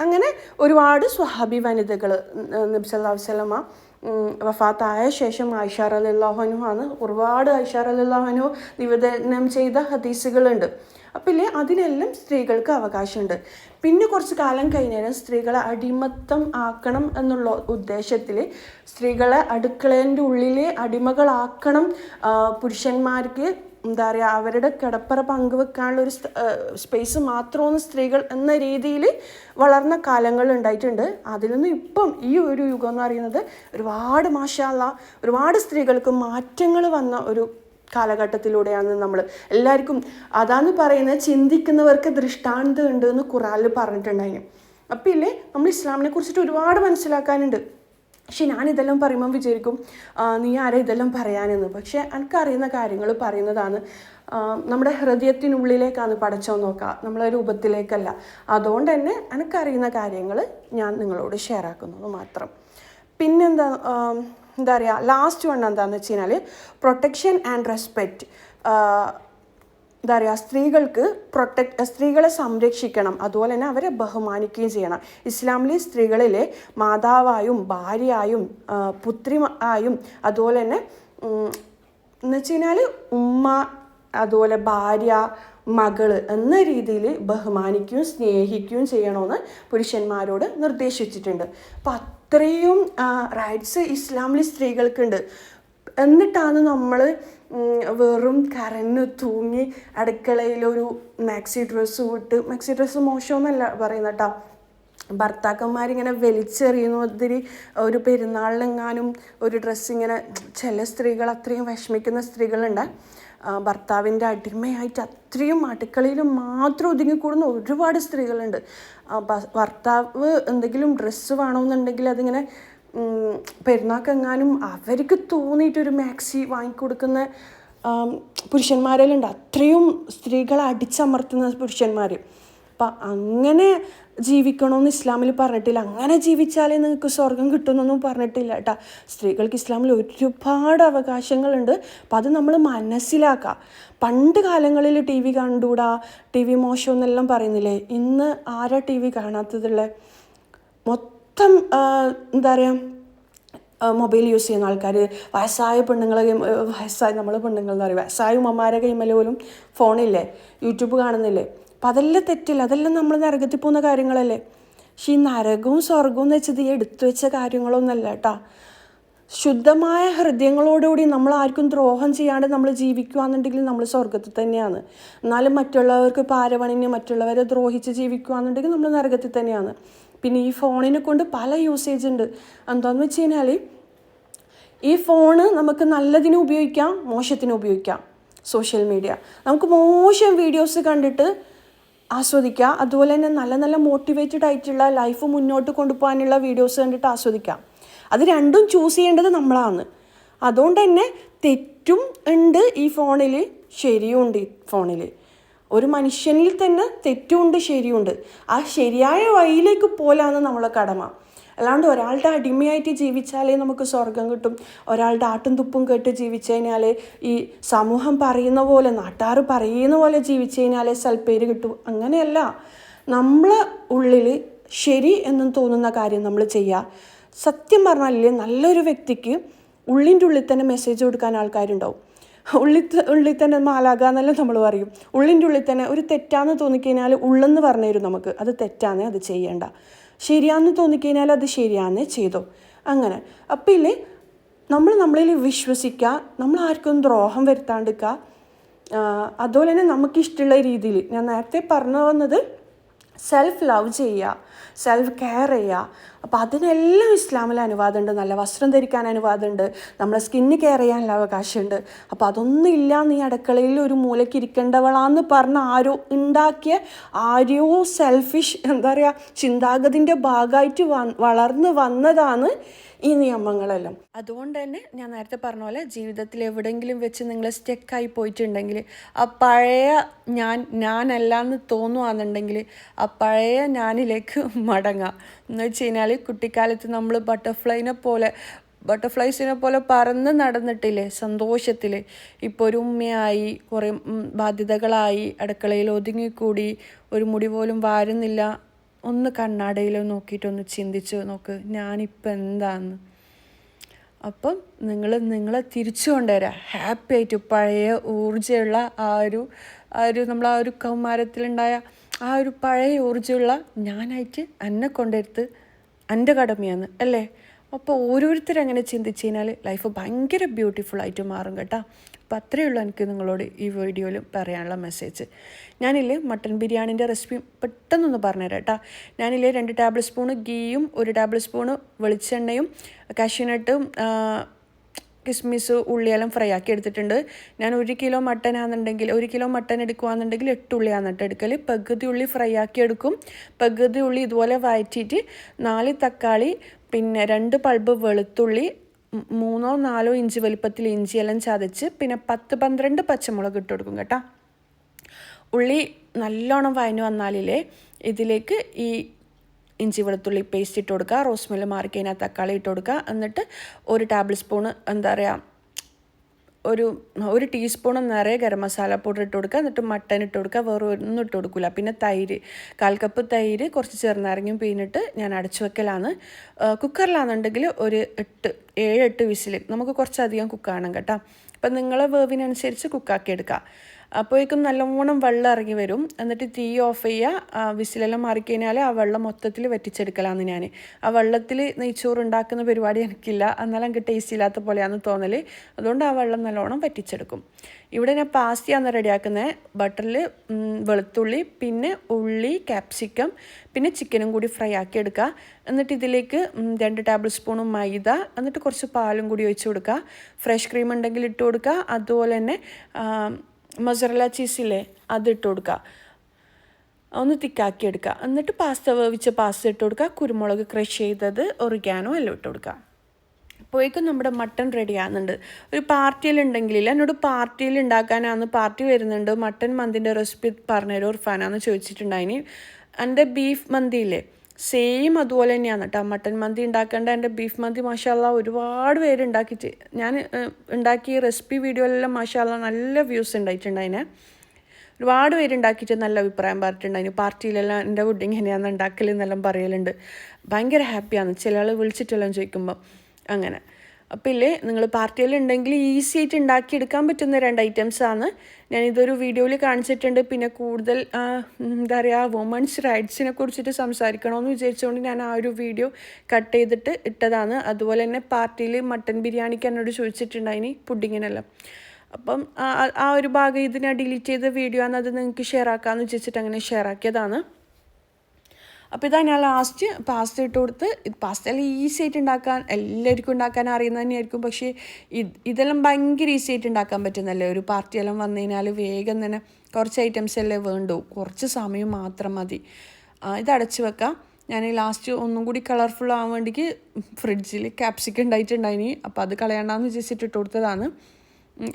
[SPEAKER 1] അങ്ങനെ ഒരുപാട് സ്വഹാബി വനിതകൾ നബ്സല്ലാ വസ്ലമ വഫാത്തായ ശേഷം ആയിഷ റലിള്ളാഹനു ആണ്. ഒരുപാട് ആയിഷ റലിള്ളാഹനു നിവേദനം ചെയ്ത ഹദീസുകളുണ്ട്. അപ്പം ഇല്ലേ അതിനെല്ലാം സ്ത്രീകൾക്ക് അവകാശമുണ്ട്. പിന്നെ കുറച്ച് കാലം കഴിഞ്ഞാൽ സ്ത്രീകളെ അടിമത്തം ആക്കണം എന്നുള്ള ഉദ്ദേശത്തിൽ സ്ത്രീകളെ അടുക്കളേന്റെ ഉള്ളിലെ അടിമകളാക്കണം പുരുഷന്മാർക്ക് എന്താ പറയുക അവരുടെ കിടപ്പറ പങ്കുവെക്കാനുള്ള ഒരു സ്പേസ് മാത്രമാണ് സ്ത്രീകൾ എന്ന രീതിയിൽ വളർന്ന കാലങ്ങൾ ഉണ്ടായിട്ടുണ്ട്. അതിൽ നിന്ന് ഇപ്പം ഈ ഒരു യുഗം എന്ന് പറയുന്നത് ഒരുപാട് മാഷാല്ല ഒരുപാട് സ്ത്രീകൾക്ക് മാറ്റങ്ങൾ വന്ന ഒരു കാലഘട്ടത്തിലൂടെയാണ് നമ്മൾ എല്ലാവർക്കും അതാന്ന് പറയുന്നത് ചിന്തിക്കുന്നവർക്ക് ദൃഷ്ടാന്തം ഉണ്ട് എന്ന് ഖുറാനിൽ പറഞ്ഞിട്ടുണ്ടായിരുന്നു അപ്പം ഇല്ലേ നമ്മൾ ഇസ്ലാമിനെ കുറിച്ചിട്ട് ഒരുപാട് മനസ്സിലാക്കാനുണ്ട്. പക്ഷെ ഞാനിതെല്ലാം പറയുമ്പം വിചാരിക്കും നീ ആരാ ഇതെല്ലാം പറയാനെന്ന്? പക്ഷെ എനിക്കറിയുന്ന കാര്യങ്ങൾ പറയുന്നതാണ് നമ്മുടെ ഹൃദയത്തിനുള്ളിലേക്കാണ് പടച്ചോ നോക്കുക നമ്മളെ രൂപത്തിലേക്കല്ല. അതുകൊണ്ട് തന്നെ എനിക്കറിയുന്ന കാര്യങ്ങൾ ഞാൻ നിങ്ങളോട് ഷെയർ ആക്കുന്നത് മാത്രം. പിന്നെന്താ എന്താ പറയുക ലാസ്റ്റ് വൺ എന്താണെന്ന് വെച്ച് കഴിഞ്ഞാൽ പ്രൊട്ടക്ഷൻ ആൻഡ് റെസ്പെക്റ്റ് എന്താ പറയുക സ്ത്രീകൾക്ക് പ്രൊട്ടക്ട് സ്ത്രീകളെ സംരക്ഷിക്കണം. അതുപോലെ തന്നെ അവരെ ബഹുമാനിക്കുകയും ചെയ്യണം. ഇസ്ലാമിലെ സ്ത്രീകളിലെ മാതാവായും ഭാര്യയായും പുത്രി ആയും അതുപോലെ തന്നെ എന്ന് വെച്ച് കഴിഞ്ഞാൽ ഉമ്മ അതുപോലെ ഭാര്യ മകൾ എന്ന രീതിയിൽ ബഹുമാനിക്കുകയും സ്നേഹിക്കുകയും ചെയ്യണമെന്ന് പുരുഷന്മാരോട് നിർദ്ദേശിച്ചിട്ടുണ്ട്. അപ്പം അത്രയും റൈറ്റ്സ് ഇസ്ലാമിലെ സ്ത്രീകൾക്കുണ്ട്. എന്നിട്ടാണ് നമ്മൾ വെറും കരഞ്ഞ് തൂങ്ങി അടുക്കളയിലൊരു മാക്സി ഡ്രസ്സ് ഇട്ട് മാക്സി ഡ്രസ്സ് മോശമെന്നല്ല പറയുന്നത് കേട്ടോ. ഭർത്താക്കന്മാരിങ്ങനെ വലിച്ചെറിയുന്ന ഒത്തിരി ഒരു പെരുന്നാളിനെങ്ങാനും ഒരു ഡ്രസ്സ് ഇങ്ങനെ ചില സ്ത്രീകൾ അത്രയും വിഷമിക്കുന്ന സ്ത്രീകളുണ്ട്. ഭർത്താവിന്റെ അടിമയായിട്ട് അത്രയും അടുക്കളയിൽ മാത്രം ഒതുങ്ങിക്കൂടുന്ന ഒരുപാട് സ്ത്രീകളുണ്ട്. ഭർത്താവ് എന്തെങ്കിലും ഡ്രസ്സ് വേണമെന്നുണ്ടെങ്കിൽ അതിങ്ങനെ പെരുന്നാക്കെങ്ങാനും അവർക്ക് തോന്നിയിട്ടൊരു മാക്സി വാങ്ങിക്കൊടുക്കുന്ന പുരുഷന്മാരെല്ലാം ഉണ്ട്. അത്രയും സ്ത്രീകളെ അടിച്ചമർത്തുന്ന പുരുഷന്മാർ അപ്പം അങ്ങനെ ജീവിക്കണമെന്ന് ഇസ്ലാമിൽ പറഞ്ഞിട്ടില്ല. അങ്ങനെ ജീവിച്ചാലേ നിങ്ങൾക്ക് സ്വർഗം കിട്ടുമെന്നൊന്നും പറഞ്ഞിട്ടില്ല കേട്ടോ സ്ത്രീകൾക്ക് ഇസ്ലാമിൽ ഒരുപാട് അവകാശങ്ങളുണ്ട്. അപ്പം അത് നമ്മൾ മനസ്സിലാക്കുക പണ്ട് കാലങ്ങളിൽ ടി വി കണ്ടുകൂടാ ടി വി മോശം എന്നെല്ലാം പറയുന്നില്ലേ? ഇന്ന് ആരാ ടി വി കാണാത്തതുള്ള? മൊത്തം ആ, എന്താ പറയുക മൊബൈൽ യൂസ് ചെയ്യുന്ന ആൾക്കാർ വയസ്സായ പെണ്ണുങ്ങളെ വയസ്സായ നമ്മൾ പെണ്ണുങ്ങൾ എന്ന് പറയും. വയസ്സായ ഉമ്മമാരെ കൈമല പോലും ഫോണില്ലേ യൂട്യൂബ് കാണുന്നില്ലേ? അപ്പം അതെല്ലാം തെറ്റില്ല. അതെല്ലാം നമ്മൾ നരകത്തിൽ പോകുന്ന കാര്യങ്ങളല്ലേ? പക്ഷേ ഈ നരകവും സ്വർഗവും എന്ന് വെച്ചത് ഈ എടുത്തു വെച്ച കാര്യങ്ങളൊന്നല്ല കേട്ടാ. ശുദ്ധമായ ഹൃദയങ്ങളോടുകൂടി നമ്മൾ ആർക്കും ദ്രോഹം ചെയ്യാണ്ട് നമ്മൾ ജീവിക്കുകയാണെന്നുണ്ടെങ്കിൽ നമ്മൾ സ്വർഗത്തിൽ തന്നെയാണ്. എന്നാലും മറ്റുള്ളവർക്ക് പാരവണിന് മറ്റുള്ളവരെ ദ്രോഹിച്ച് ജീവിക്കുകയാണെന്നുണ്ടെങ്കിൽ നമ്മൾ നരകത്തിൽ തന്നെയാണ്. പിന്നെ ഈ ഫോണിനെ കൊണ്ട് പല യൂസേജ് ഉണ്ട്. എന്താണെന്ന് വെച്ച് കഴിഞ്ഞാൽ ഈ ഫോണ് നമുക്ക് നല്ലതിന് ഉപയോഗിക്കാം മോശത്തിന് ഉപയോഗിക്കാം സോഷ്യൽ മീഡിയ നമുക്ക് മോശം വീഡിയോസ് കണ്ടിട്ട് ആസ്വദിക്കാം. അതുപോലെ തന്നെ നല്ല നല്ല മോട്ടിവേറ്റഡ് ആയിട്ടുള്ള ലൈഫ് മുന്നോട്ട് കൊണ്ടുപോകാനുള്ള വീഡിയോസ് കണ്ടിട്ട് ആസ്വദിക്കാം. അത് രണ്ടും ചൂസ് ചെയ്യേണ്ടത് നമ്മളാണ്. അതുകൊണ്ട് തന്നെ തെറ്റും ഉണ്ട് ഈ ഫോണിൽ ശരിയും ഉണ്ട് ഈ ഫോണിൽ ഒരു മനുഷ്യനിൽ തന്നെ തെറ്റുമുണ്ട് ശരിയുണ്ട്. ആ ശരിയായ വഴിയിലേക്ക് പോലാണ് നമ്മളെ കടമ. അല്ലാണ്ട് ഒരാളുടെ അടിമയായിട്ട് ജീവിച്ചാലേ നമുക്ക് സ്വർഗം കിട്ടും. ഒരാളുടെ ആട്ടും തുപ്പും കേട്ട് ജീവിച്ചു കഴിഞ്ഞാൽ ഈ സമൂഹം പറയുന്ന പോലെ നാട്ടുകാർ പറയുന്ന പോലെ ജീവിച്ചു കഴിഞ്ഞാലേ സൽപ്പേര് കിട്ടും. അങ്ങനെയല്ല. നമ്മളെ ഉള്ളിൽ ശരി എന്നും തോന്നുന്ന കാര്യം നമ്മൾ ചെയ്യുക സത്യം പറഞ്ഞാലേ നല്ലൊരു വ്യക്തിക്ക് ഉള്ളിന്റെ ഉള്ളിൽ തന്നെ മെസ്സേജ് കൊടുക്കാൻ ആൾക്കാരുണ്ടാവും. ഉള്ളിൽ ത- ഉള്ളിൽ തന്നെ മാലാക എന്നെല്ലാം നമ്മൾ പറയും. ഉള്ളിന്റെ ഉള്ളിൽ തന്നെ ഒരു തെറ്റാന്ന് തോന്നിക്കഴിഞ്ഞാൽ ഉള്ളെന്ന് പറഞ്ഞു തരും നമുക്ക്. അത് തെറ്റാന്ന് അത് ചെയ്യേണ്ട. ശരിയാന്ന് തോന്നിക്കഴിഞ്ഞാൽ അത് ശരിയാന്ന് ചെയ്തോ. അങ്ങനെ. അപ്പം ഇല്ലേ നമ്മൾ നമ്മളിൽ വിശ്വസിക്കുക നമ്മൾ ആർക്കും ദ്രോഹം വരുത്താണ്ടിരിക്കുക. അതുപോലെ തന്നെ നമുക്കിഷ്ടമുള്ള രീതിയിൽ. ഞാൻ നേരത്തെ പറഞ്ഞു വന്നത് സെൽഫ് ലവ് ചെയ്യുക. സെൽഫ് കെയർ ചെയ്യുക അപ്പോൾ അതിനെല്ലാം ഇസ്ലാമിൽ അനുവാദമുണ്ട്. നല്ല വസ്ത്രം ധരിക്കാൻ അനുവാദമുണ്ട്. നമ്മളെ സ്കിന്ന് കെയർ ചെയ്യാനുള്ള അവകാശമുണ്ട്. അപ്പോൾ അതൊന്നും ഇല്ല നീ അടുക്കളയിൽ ഒരു മൂലയ്ക്ക് ഇരിക്കേണ്ടവളാന്ന് പറഞ്ഞ ആരോ ഉണ്ടാക്കിയ ആരോ സെൽഫിഷ് എന്താ പറയുക ചിന്താഗതിന്റെ ഭാഗമായിട്ട് വളർന്ന് വന്നതാണ് ഈ നിയമങ്ങളെല്ലാം. അതുകൊണ്ട് തന്നെ ഞാൻ നേരത്തെ പറഞ്ഞ പോലെ ജീവിതത്തിൽ എവിടെയെങ്കിലും വെച്ച് നിങ്ങൾ സ്റ്റെക്കായി പോയിട്ടുണ്ടെങ്കിൽ ആ പഴയ ഞാൻ ഞാനല്ല എന്ന് തോന്നുകയാണെന്നുണ്ടെങ്കിൽ ആ പഴയ ഞാനിലേക്ക് മടങ്ങാം. എന്ന് വെച്ച് കഴിഞ്ഞാൽ കുട്ടിക്കാലത്ത് നമ്മൾ ബട്ടർഫ്ലൈനെ പോലെ ബട്ടർഫ്ലൈസിനെ പോലെ പറന്ന് നടന്നിട്ടില്ലേ സന്തോഷത്തിൽ ഇപ്പോൾ ഒരു ഉമ്മയായി കുറേ ബാധ്യതകളായി അടുക്കളയിൽ ഒതുങ്ങിക്കൂടി ഒരു മുടി പോലും വാരുന്നില്ല. ഒന്ന് കണ്ണാടയിൽ നോക്കിയിട്ടൊന്ന് ചിന്തിച്ച് നോക്ക് ഞാനിപ്പോൾ എന്താന്ന്. അപ്പം നിങ്ങൾ നിങ്ങളെ തിരിച്ചു കൊണ്ടുവരാം. ഹാപ്പി ആയിട്ട് പഴയ ഊർജമുള്ള ആ ഒരു ആ ഒരു നമ്മൾ ആ ഒരു കൗമാരത്തിലുണ്ടായ ആ ഒരു പഴയ ഊർജമുള്ള ഞാനായിട്ട് എന്നെ കൊണ്ടെടുത്ത് എന്റെ കടമയാണ് അല്ലേ? അപ്പോൾ ഓരോരുത്തരും അങ്ങനെ ചിന്തിച്ച് കഴിഞ്ഞാൽ ലൈഫ് ഭയങ്കര ബ്യൂട്ടിഫുൾ ആയിട്ട് മാറും കേട്ടോ. അപ്പോൾ അത്രയേ ഉള്ളൂ എനിക്ക് നിങ്ങളോട് ഈ വീഡിയോയിൽ പറയാനുള്ള മെസ്സേജ് ഞാനില്ലേ മട്ടൻ ബിരിയാണിന്റെ റെസിപ്പി പെട്ടെന്നൊന്ന് പറഞ്ഞുതരാം കേട്ടോ. ഞാനില്ലേ രണ്ട് ടേബിൾ സ്പൂൺ ഗീയും ഒരു ടേബിൾ സ്പൂണ് വെളിച്ചെണ്ണയും കാഷ്യൂനട്ടും കിസ്മിസ് ഉള്ളിയെല്ലാം ഫ്രൈ ആക്കി എടുത്തിട്ടുണ്ട്. ഞാൻ ഒരു കിലോ മട്ടൻ ആണെന്നുണ്ടെങ്കിൽ ഒരു കിലോ മട്ടൻ എടുക്കുകയാണെന്നുണ്ടെങ്കിൽ എട്ട് ഉള്ളി ആണെന്നിട്ട് എടുക്കൽ പകുതി ഉള്ളി ഫ്രൈ ആക്കി എടുക്കും. പകുതി ഉള്ളി ഇതുപോലെ വഴറ്റിയിട്ട് നാല് തക്കാളി പിന്നെ രണ്ട് പൾബ് വെളുത്തുള്ളി മൂന്നോ നാലോ ഇഞ്ച് വലിപ്പത്തിൽ ഇഞ്ചിയെല്ലാം ചതച്ച് പിന്നെ പത്ത് പന്ത്രണ്ട് പച്ചമുളക് ഇട്ട് കൊടുക്കും കേട്ടോ. ഉള്ളി നല്ലോണം വഴഞ്ഞു വന്നാലില്ലേ ഇതിലേക്ക് ഈ ഇഞ്ചി വെളുത്തുള്ളി പേസ്റ്റ് ഇട്ട് കൊടുക്കുക. റോസ് മാറിക്കഴിഞ്ഞാൽ തക്കാളി ഇട്ട് കൊടുക്കുക. എന്നിട്ട് ഒരു ടേബിൾ സ്പൂണ് എന്താ പറയുക ഒരു ഒരു ടീസ്പൂണ് നിറയെ ഗരം മസാല പൗഡർ ഇട്ട് കൊടുക്കുക. എന്നിട്ട് മട്ടൻ ഇട്ട് കൊടുക്കുക. വേറെ ഒന്നും ഇട്ട് കൊടുക്കില്ല പിന്നെ തൈര് കാൽ കപ്പ് തൈര് കുറച്ച് ചെറുനാരങ്ങയും പിന്നിട്ട് ഞാൻ അടച്ചു വെക്കലാണ്. കുക്കറിലാണെന്നുണ്ടെങ്കിൽ ഒരു എട്ട് ഏഴ് എട്ട് വിസിൽ നമുക്ക് കുറച്ചധികം കുക്കാണ് കേട്ടോ. അപ്പം നിങ്ങളെ വേവിനനുസരിച്ച് കുക്കാക്കി എടുക്കുക അപ്പോഴേക്കും നല്ലവണ്ണം വെള്ളം ഇറങ്ങി വരും. എന്നിട്ട് തീ ഓഫ് ചെയ്യുക. വിസിലെല്ലാം മാറിക്കഴിഞ്ഞാൽ ആ വെള്ളം മൊത്തത്തിൽ വറ്റിച്ചെടുക്കലാന്ന് ഞാൻ ആ വെള്ളത്തിൽ നെയ്ച്ചോറ് ഉണ്ടാക്കുന്ന പരിപാടി എനിക്കില്ല. എന്നാലും എനിക്ക് ടേസ്റ്റ് ഇല്ലാത്ത പോലെയാന്ന് തോന്നൽ അതുകൊണ്ട് ആ വെള്ളം നല്ലോണം വറ്റിച്ചെടുക്കും. ഇവിടെ ഞാൻ പാസ്തിയാണ് റെഡിയാക്കുന്നത് ബട്ടറിൽ വെളുത്തുള്ളി പിന്നെ ഉള്ളി ക്യാപ്സിക്കം പിന്നെ ചിക്കനും കൂടി ഫ്രൈ ആക്കി എടുക്കുക. എന്നിട്ട് ഇതിലേക്ക് രണ്ട് ടേബിൾ സ്പൂണും മൈദ എന്നിട്ട് കുറച്ച് പാലും കൂടി ഒഴിച്ച് കൊടുക്കുക. ഫ്രഷ് ക്രീം ഉണ്ടെങ്കിൽ ഇട്ട് കൊടുക്കുക. അതുപോലെ തന്നെ മൊസറല ചീസില്ലേ അതിട്ട് കൊടുക്കുക ഒന്ന് തിക്കാക്കി എടുക്കുക എന്നിട്ട് പാസ്ത വേവിച്ച പാസ്ത ഇട്ട് കൊടുക്കുക കുരുമുളക് ക്രഷ് ചെയ്തത് ഒറിഗാനോ എല്ലാം ഇട്ട് കൊടുക്കുക അപ്പോഴേക്കും നമ്മുടെ മട്ടൺ റെഡി ആകുന്നുണ്ട് ഒരു പാർട്ടിയിൽ ഉണ്ടെങ്കിൽ എന്നോട് പാർട്ടിയിൽ ഉണ്ടാക്കാനാന്ന് പാർട്ടി വരുന്നുണ്ട്. മട്ടൺ മന്തിന്റെ റെസിപ്പി പറഞ്ഞുതരും ഉർഫാനാന്ന് ചോദിച്ചിട്ടുണ്ടായിന്. എന്റെ ബീഫ് മന്തിയില്ലേ സെയിം അതുപോലെ തന്നെയാണ് കേട്ടോ മട്ടൻ മന്തി ഉണ്ടാക്കേണ്ട എന്റെ ബീഫ് മന്തി മാഷാല്ല ഒരുപാട് പേര് ഉണ്ടാക്കിയിട്ട് ഞാൻ ഉണ്ടാക്കിയ റെസിപ്പി വീഡിയോയിലെല്ലാം മാഷാല്ല നല്ല വ്യൂസ് ഉണ്ടായിട്ടുണ്ടായിനെ. ഒരുപാട് പേര് ഉണ്ടാക്കിയിട്ട് നല്ല അഭിപ്രായം പറഞ്ഞിട്ടുണ്ടായിരുന്നു പാർട്ടിയിലെല്ലാം എന്റെ ഫുഡ് ഇങ്ങനെയാണ് ഉണ്ടാക്കലെന്നെല്ലാം പറയലുണ്ട്. ഭയങ്കര ഹാപ്പിയാണ് ചില ആൾ വിളിച്ചിട്ടെല്ലാം ചോദിക്കുമ്പോൾ അങ്ങനെ. അപ്പോൾ ഇല്ലേ നിങ്ങൾ പാർട്ടിയിൽ ഉണ്ടെങ്കിൽ ഈസി ആയിട്ട് ഉണ്ടാക്കിയെടുക്കാൻ പറ്റുന്ന രണ്ട് ഐറ്റംസ് ആണ്. ഞാൻ ഇതൊരു വീഡിയോയിൽ കാണിച്ചിട്ടുണ്ട്. പിന്നെ കൂടുതൽ എന്താ പറയുക വുമൺസ് റൈറ്റ്സിനെ കുറിച്ചിട്ട് സംസാരിക്കണമെന്ന് വിചാരിച്ചുകൊണ്ട് ഞാൻ ആ ഒരു വീഡിയോ കട്ട് ചെയ്തിട്ട് ഇട്ടതാണ്. അതുപോലെ തന്നെ പാർട്ടിയിൽ മട്ടൻ ബിരിയാണിക്ക് എന്നോട് ചോദിച്ചിട്ടുണ്ടായിനി പുഡിങ്ങിനെല്ലാം. അപ്പം ആ ഒരു ഭാഗം ഇതിനെ ഞാൻ ഡിലീറ്റ് ചെയ്ത വീഡിയോ ആണ്. അത് നിങ്ങൾക്ക് ഷെയർ ആക്കാമെന്ന് വിചാരിച്ചിട്ട് അങ്ങനെ ഷെയർ ആക്കിയതാണ്. അപ്പോൾ ഇതാ ഞാൻ ലാസ്റ്റ് പാസ്ത ഇട്ട് കൊടുത്ത് പാസ്ത എല്ലാം ഈസി ആയിട്ട് ഉണ്ടാക്കാൻ എല്ലാവർക്കും ഉണ്ടാക്കാൻ അറിയുന്നത് തന്നെയായിരിക്കും. പക്ഷേ ഇത് ഇതെല്ലാം ഭയങ്കര ഈസി ആയിട്ട് ഉണ്ടാക്കാൻ പറ്റുന്നല്ലേ? ഒരു പാർട്ടിയെല്ലാം വന്നു കഴിഞ്ഞാൽ വേഗം തന്നെ കുറച്ച് ഐറ്റംസ് അല്ലേ വേണ്ടു? കുറച്ച് സമയം മാത്രം മതി. ഇത് അടച്ച് വെക്കാം. ഞാൻ ലാസ്റ്റ് ഒന്നും കൂടി കളർഫുൾ ആവാൻ വേണ്ടിക്ക് ഫ്രിഡ്ജിൽ ക്യാപ്സിക്കം ഉണ്ടായിട്ടുണ്ടായിനി. അപ്പോൾ അത് കളയണ്ടെന്ന് വിചാരിച്ചിട്ട് ഇട്ട് കൊടുത്തതാണ്.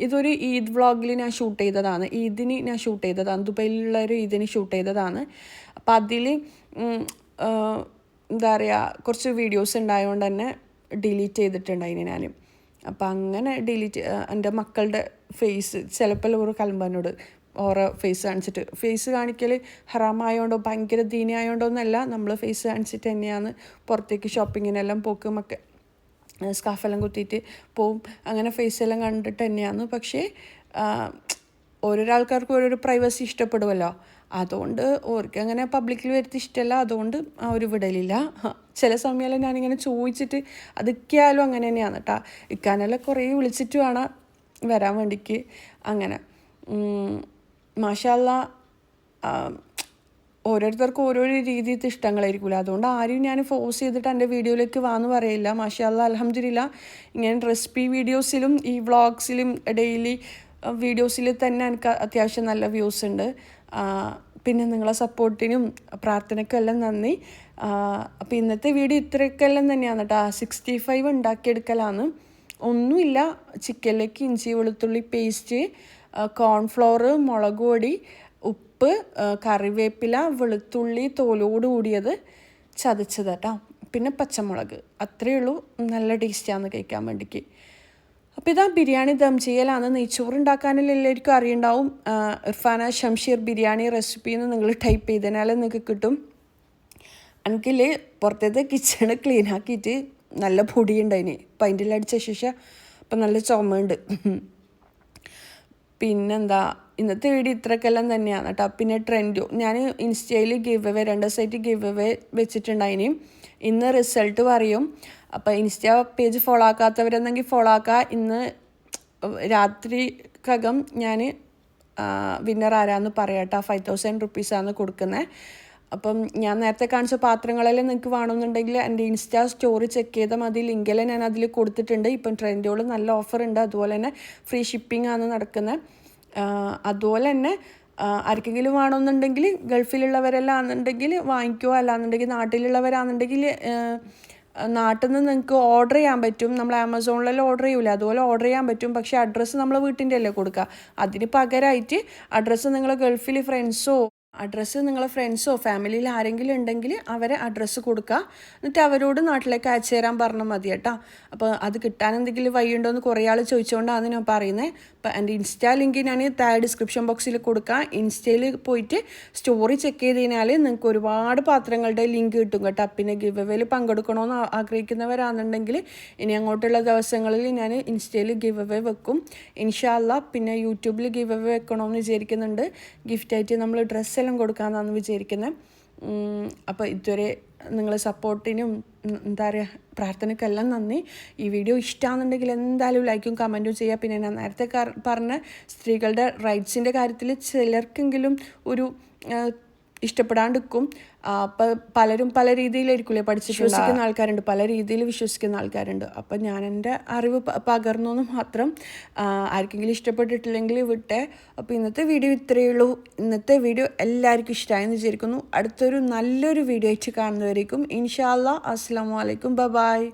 [SPEAKER 1] ഇതൊരു ഈദ് വ്ളോഗിൽ ഞാൻ ഷൂട്ട് ചെയ്തതാണ്. ഈദിന് ഞാൻ ഷൂട്ട് ചെയ്തതാണ്. ദുബൈയിലുള്ള ഒരു ഈദിന് ഷൂട്ട് ചെയ്തതാണ്. അപ്പം അതിൽ എന്താ പറയുക കുറച്ച് വീഡിയോസ് ഉണ്ടായതുകൊണ്ട് തന്നെ ഡിലീറ്റ് ചെയ്തിട്ടുണ്ടായിന് ഞാൻ അപ്പം അങ്ങനെ ഡിലീറ്റ് എന്റെ മക്കളുടെ ഫേസ് ചിലപ്പോൾ ഒരു കലമ്പനോട് ഓരോ ഫേസ് കാണിച്ചിട്ട്. ഫേസ് കാണിക്കൽ ഹറാമായോണ്ടോ ഭയങ്കര ദീനയായോണ്ടോ എന്നല്ല നമ്മൾ ഫേസ് കാണിച്ചിട്ട് തന്നെയാണ് പുറത്തേക്ക് ഷോപ്പിങ്ങിനെല്ലാം പോക്കുമൊക്കെ സ്കാഫെല്ലാം കുത്തിയിട്ട് പോവും. അങ്ങനെ ഫേസ് എല്ലാം കണ്ടിട്ട് തന്നെയാണ് പക്ഷേ ഓരോരോ ആൾക്കാർക്കും ഓരോരോ പ്രൈവസി ഇഷ്ടപ്പെടുമല്ലോ അതുകൊണ്ട് ഓർക്ക് അങ്ങനെ പബ്ലിക്കിൽ വരുത്തി ഇഷ്ടമല്ല അതുകൊണ്ട് അവർ വിടലില്ല. ചില സമയമെല്ലാം ഞാനിങ്ങനെ ചോദിച്ചിട്ട് അതൊക്കെയായാലും അങ്ങനെ തന്നെയാണ് കേട്ടോ ഇക്കാനെല്ലാം കുറേ വിളിച്ചിട്ട് വേണം വരാൻ വേണ്ടിക്ക്. അങ്ങനെ. മാഷാല്ല ഓരോരുത്തർക്കും ഓരോരോ രീതിയിലത്തെ ഇഷ്ടങ്ങളായിരിക്കില്ല അതുകൊണ്ട് ആരും ഞാൻ ഫോഴ്സ് ചെയ്തിട്ട് എന്റെ വീഡിയോയിലേക്ക് വാന്ന് പറയില്ല. മാഷാല്ല അലഹമില്ല ഇങ്ങനെ റെസിപ്പി വീഡിയോസിലും ഈ വ്ളോഗ്സിലും ഡെയിലി വീഡിയോസിൽ തന്നെ എനിക്ക് അത്യാവശ്യം നല്ല വ്യൂസ് ഉണ്ട്. പിന്നെ നിങ്ങളെ സപ്പോർട്ടിനും പ്രാർത്ഥനയ്ക്കും എല്ലാം നന്ദി അപ്പോൾ ഇന്നത്തെ വീഡിയോ ഇത്രയൊക്കെല്ലാം തന്നെയാണ് കേട്ടോ സിക്സ്റ്റി ഫൈവ് ഉണ്ടാക്കിയെടുക്കലാണ് ഒന്നുമില്ല. ചിക്കനിലേക്ക് ഇഞ്ചി വെളുത്തുള്ളി പേസ്റ്റ് കോൺഫ്ലോർ മുളക് പൊടി കറിവേപ്പില വെളുത്തുള്ളി തോലോട് കൂടിയത് ചതച്ചത് കേട്ടോ. പിന്നെ പച്ചമുളക്. അത്രയേ ഉള്ളൂ. നല്ല ടേസ്റ്റാണ് കഴിക്കാൻ വേണ്ടിക്ക്. അപ്പോൾ ഇതാ ബിരിയാണി ദം ചെയ്യലാണ് നെയ്ച്ചോറ് ഉണ്ടാക്കാനുള്ള എല്ലാവർക്കും അറിയുണ്ടാവും. ഇർഫാന ഷംഷീർ ബിരിയാണി റെസിപ്പി എന്ന് നിങ്ങൾ ടൈപ്പ് ചെയ്തതിനാൽ നിങ്ങൾക്ക് കിട്ടും. എനിക്കിൽ പുറത്തേത് കിച്ചണ് ക്ലീൻ ആക്കിയിട്ട് നല്ല പൊടിയുണ്ടായിന്. അപ്പം അതിന്റെ ശേഷം അപ്പം നല്ല ചുമയുണ്ട് പിന്നെന്താ ഇന്നത്തെ വീഡിയോ ഇത്രക്കെല്ലാം തന്നെയാണ് കേട്ടോ. പിന്നെ ട്രെൻഡും ഞാൻ ഇൻസ്റ്റയിൽ ഗിവ് അവേ രണ്ട് സൈറ്റ് ഗിവ് അവേ വെച്ചിട്ടുണ്ടായിനി. ഇന്ന് റിസൾട്ട് പറയും. അപ്പോൾ ഇൻസ്റ്റ പേജ് ഫോളോ ആക്കാത്തവരെന്നെങ്കിൽ ഫോളോ ആക്കുക ഇന്ന് രാത്രിക്കകം ഞാൻ വിന്നർ ആരാന്ന് പറയാം കേട്ടോ. ഫൈവ് തൗസൻഡ് റുപ്പീസാണ് കൊടുക്കുന്നത് അപ്പം ഞാൻ നേരത്തെ കാണിച്ച പാത്രങ്ങളെല്ലാം നിങ്ങൾക്ക് വേണമെന്നുണ്ടെങ്കിൽ എന്റെ ഇൻസ്റ്റാ സ്റ്റോറി ചെക്ക് ചെയ്താൽ മതി. ലിങ്കെല്ലാം ഞാൻ അതിൽ കൊടുത്തിട്ടുണ്ട്. ഇപ്പം ട്രെൻഡുകൾ നല്ല ഓഫർ ഉണ്ട്. അതുപോലെ തന്നെ ഫ്രീ ഷിപ്പിംഗ് ആണ് നടക്കുന്നത്. അതുപോലെ തന്നെ ആർക്കെങ്കിലും വേണമെന്നുണ്ടെങ്കിൽ ഗൾഫിലുള്ളവരെല്ലാം ആണെന്നുണ്ടെങ്കിൽ വാങ്ങിക്കുക അല്ലാന്നുണ്ടെങ്കിൽ നാട്ടിലുള്ളവരാണെന്നുണ്ടെങ്കിൽ നാട്ടിൽ നിന്ന് നിങ്ങൾക്ക് ഓർഡർ ചെയ്യാൻ പറ്റും. നമ്മൾ ആമസോണിലെല്ലാം ഓർഡർ ചെയ്യൂല? അതുപോലെ ഓർഡർ ചെയ്യാൻ പറ്റും. പക്ഷേ അഡ്രസ്സ് നമ്മൾ വീട്ടിന്റെ അല്ലേ കൊടുക്കുക? അതിന് പകരമായിട്ട് അഡ്രസ്സ് നിങ്ങൾ ഗൾഫിൽ ഫ്രണ്ട്സോ അഡ്രസ്സ് നിങ്ങളെ ഫ്രണ്ട്സോ ഫാമിലിയിൽ ആരെങ്കിലും ഉണ്ടെങ്കിൽ അവരെ അഡ്രസ്സ് കൊടുക്കുക എന്നിട്ട് അവരോട് നാട്ടിലേക്ക് അയച്ചു തരാൻ പറഞ്ഞാൽ മതി കേട്ടോ. അപ്പോൾ അത് കിട്ടാൻ എന്തെങ്കിലും വഴിയുണ്ടോ എന്ന് കുറേ ആൾ ചോദിച്ചുകൊണ്ടാണ് ഞാൻ പറയുന്നത് അപ്പോൾ എന്റെ ഇൻസ്റ്റാ ലിങ്ക് ഞാൻ താഴെ ഡിസ്ക്രിപ്ഷൻ ബോക്സിൽ കൊടുക്കാം. ഇൻസ്റ്റയിൽ പോയിട്ട് സ്റ്റോറി ചെക്ക് ചെയ്ത് കഴിഞ്ഞാൽ നിങ്ങൾക്ക് ഒരുപാട് പാത്രങ്ങളുടെ ലിങ്ക് കിട്ടും കേട്ടോ. പിന്നെ ഗിവ് അവേയിൽ പങ്കെടുക്കണമെന്ന് ആഗ്രഹിക്കുന്നവരാണെന്നുണ്ടെങ്കിൽ ഇനി അങ്ങോട്ടുള്ള ദിവസങ്ങളിൽ ഞാൻ ഇൻസ്റ്റയിൽ ഗിവ് അവേ വെക്കും. ഇൻഷാല്ല പിന്നെ യൂട്യൂബിൽ ഗിവ് അവേ വെക്കണമെന്ന് വിചാരിക്കുന്നുണ്ട് ഗിഫ്റ്റായിട്ട് നമ്മൾ ഡ്രസ്സെല്ലാം കൊടുക്കാമെന്നാണ് വിചാരിക്കുന്നത് അപ്പോൾ ഇതുവരെ നിങ്ങളെ സപ്പോർട്ടിനും എന്താ പറയുക പ്രാർത്ഥനയ്ക്കെല്ലാം നന്ദി. ഈ വീഡിയോ ഇഷ്ടമാണെന്നുണ്ടെങ്കിൽ എന്തായാലും ലൈക്കും കമന്റും ചെയ്യുക. പിന്നെ ഞാൻ നേരത്തെ പറഞ്ഞ സ്ത്രീകളുടെ റൈറ്റ്സിന്റെ കാര്യത്തിൽ ചിലർക്കെങ്കിലും ഒരു ഇഷ്ടപ്പെടാണ്ടിരിക്കും. അപ്പം പലരും പല രീതിയിലായിരിക്കില്ലേ പഠിച്ച് വിശ്വസിക്കുന്ന ആൾക്കാരുണ്ട്. പല രീതിയിൽ വിശ്വസിക്കുന്ന ആൾക്കാരുണ്ട്. അപ്പം ഞാൻ എന്റെ അറിവ് പകർന്നു എന്ന് മാത്രം ആർക്കെങ്കിലും ഇഷ്ടപ്പെട്ടിട്ടില്ലെങ്കിൽ വിട്ടെ. അപ്പോൾ ഇന്നത്തെ വീഡിയോ ഇത്രയേ ഉള്ളൂ. ഇന്നത്തെ വീഡിയോ എല്ലാവർക്കും ഇഷ്ടമായെന്ന് വിചാരിക്കുന്നു. അടുത്തൊരു നല്ലൊരു വീഡിയോ ആയിട്ട് കാണുന്നവരേക്കും ഇൻഷാല്ല അസ്സാം വലൈക്കും ബ ബായ്